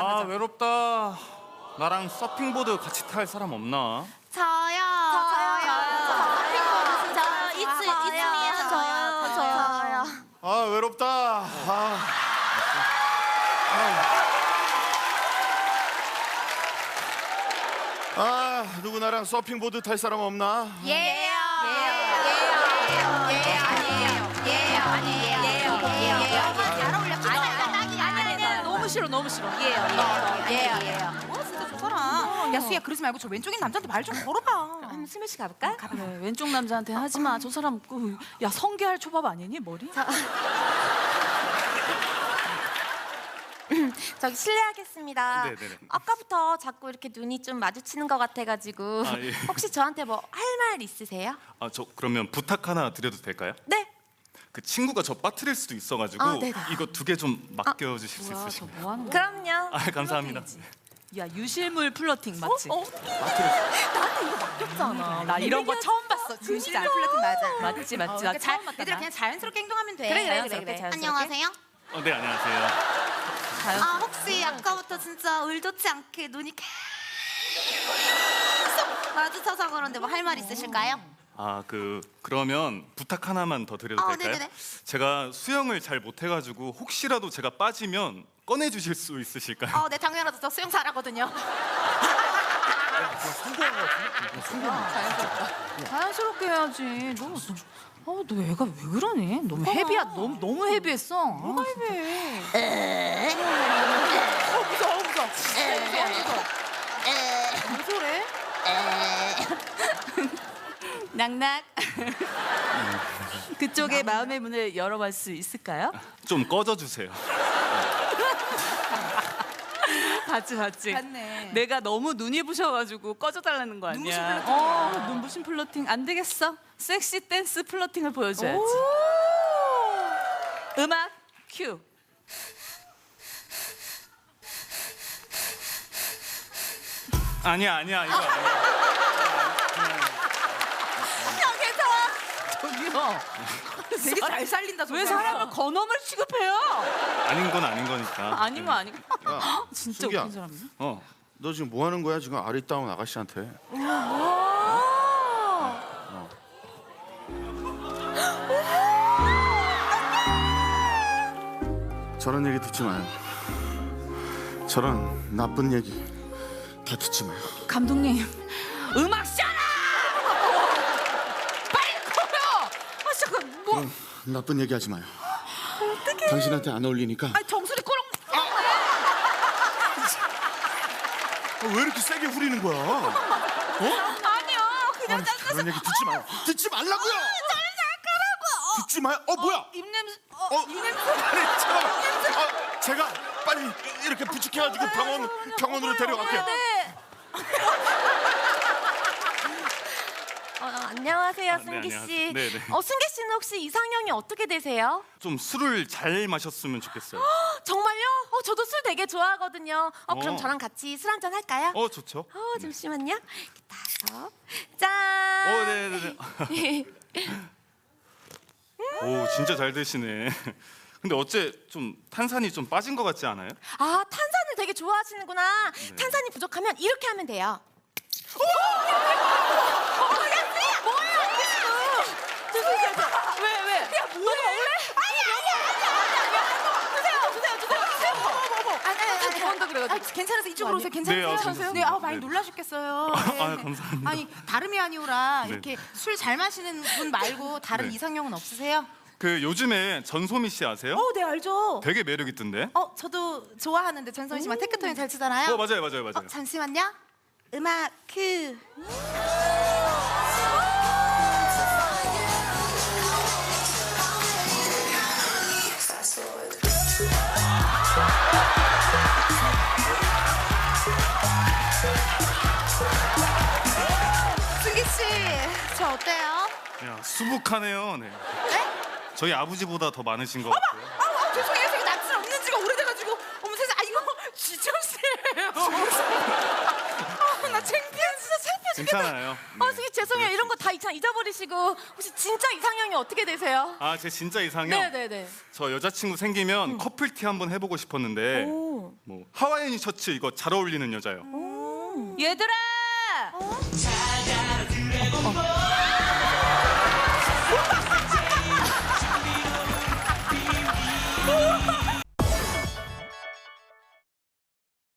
가자 아 가자. 외롭다. 나랑 서핑보드 같이 탈 사람 없나? 저요. 저요. 저요. 저요. 이츠 이츠미요. 저요. 저요. 아 외롭다. 아. 아 누구 나랑 서핑보드 탈 사람 없나? 예요. 예요. 예요. 예요. 아니에요. 예요. 아니에요. 예요. 예요. 싫어 너무 싫어. 예요. 예요. 예요. 와 진짜 좋더라. 야 수야 그러지 말고 저 왼쪽인 남자한테 말 좀 걸어봐. 한번 스물 씨 가볼까? 그래 왼쪽 남자한테 하지 마. 저 사람 그, 야 성게할 초밥 아니니 머리? 저기 실례하겠습니다. 네네네. 아까부터 자꾸 이렇게 눈이 좀 마주치는 것 같아가지고 아, 예. 혹시 저한테 뭐 할 말 있으세요? 아 저 그러면 부탁 하나 드려도 될까요? 네. 그 친구가 저 빠뜨릴 수도 있어가지고 아, 네네. 이거 두 개 좀 맡겨주실 수 뭐야 저 있으신가요? 뭐 하는 거야? 그럼요. 아 감사합니다. 야 유실물 플러팅 맞지? 어? 맞잖아. 나 이런 거 처음 봤어. 진짜 알플레팅 맞아. 맞지 맞지. 나 그러니까 자, 처음 봤다. 얘들아 나. 그냥 자연스럽게 행동하면 돼. 그래 그래 그래 그래. 자연스럽게. 안녕하세요. 어, 네 안녕하세요. 아 혹시 아까부터 진짜 의도치 않게 눈이 계속 마주쳐서 그런데 뭐 할 말 있으실까요? 아 그 그러면 부탁 하나만 더 드려도 어, 될까요? 네네네. 제가 수영을 잘 못해 가지고 혹시라도 제가 빠지면 꺼내 주실 수 있으실까요? 어, 네 당연하죠. 저 수영 잘하거든요. 자연스럽게 해야지. 너, 어, 너 애가 왜 그러니? 너무 헤비야. 너무 너무 헤비했어. 뭐가 헤비해? 어 무서워 무서워. 무서워 무서워. 왜 저래? 낙낙. 그쪽의 마음의 문을 열어볼 수 있을까요? 좀 꺼져 주세요. 봤지 봤지. 봤네. 내가 너무 눈이 부셔가지고 꺼져달라는 거 아니야? 눈부신 플러팅. 어, 눈부신 플러팅 안 되겠어. 섹시 댄스 플러팅을 보여줘야지. 음악 큐. 아니야 아니야 이거 아니야. 되게 잘 살린다. 저왜 사람. 사람을 건어물 취급해요? 아닌 건 아닌 거니까. 아닌 거 아니고. 야, 진짜 수기야. 웃긴 사람이네. 어. 너 지금 뭐 하는 거야 지금 아리따운 아가씨한테? 저런 얘기 듣지 마요. 저런 나쁜 얘기 다 듣지 마요. 감독님, 음악 샤라! 빨리 꺼요! 아 잠깐 뭐? 그럼 나쁜 얘기 하지 마요. 당신한테 안 어울리니까. 아 정수리 꼬롱. 아, 왜 이렇게 세게 후리는 거야? 아니요, 그냥 짠. 그런 얘기 듣지 마요. 듣지 말라고요. 듣지 마요. 어 뭐야? 입냄새. 어 아니 잠깐만. 아, 제가 빨리 이렇게 부축해가지고 병원 병원으로 데려갈게요. 어, 안녕하세요, 아, 네, 승기 씨. 안녕하세요. 네, 네. 어, 승기 씨는 혹시 이상형이 어떻게 되세요? 좀 술을 잘 마셨으면 좋겠어요. 정말요? 어, 저도 술 되게 좋아하거든요. 어, 그럼 어. 저랑 같이 술 한잔 할까요? 어 좋죠. 어, 잠시만요. 이렇게 따서 짠. 어 네 네 네. 오 진짜 잘 드시네. 근데 어째 좀 탄산이 좀 빠진 것 같지 않아요? 아, 탄산을 되게 좋아하시는구나. 네. 탄산이 부족하면 이렇게 하면 돼요. 왜 왜? 야 뭐야? 아니 아니 아니 한다 그래가지고. 괜찮아서 이쪽으로 오세요. 괜찮으세요? 네, 아, 괜찮습니다. 네, 아 많이 네. 놀라셨겠어요. 네, 아, 네. 감사합니다. 아니 다름이 아니오라 네. 이렇게 술 잘 마시는 분 말고 다른 네. 이상형은 없으세요? 그 요즘에 전소미 씨 아세요? 어, 네 알죠. 되게 매력 있던데. 어, 저도 좋아하는데 전소민 씨막 테크토니 잘 치잖아요. 어 맞아요 맞아요 맞아요. 어, 잠시만요. 음악 큐. 저 어때요? 야 수북하네요. 네. 저희 아버지보다 더 많으신 것 같고요. 아, 아 죄송해요. 제가 낯을 없는 지가 오래돼가지고. 어머 세상, 아 이거 지정 씨예요. 아, 나 창피해 진짜 창피해. 괜찮아요. 어, 네. 승기 죄송해요. 이런 거 다 잊어버리시고 혹시 진짜 이상형이 어떻게 되세요? 아 제 진짜 이상형. 네 네 네. 저 여자친구 생기면 커플티 한번 해보고 싶었는데 오. 뭐 하와이안 셔츠 이거 잘 어울리는 여자요. 얘들아!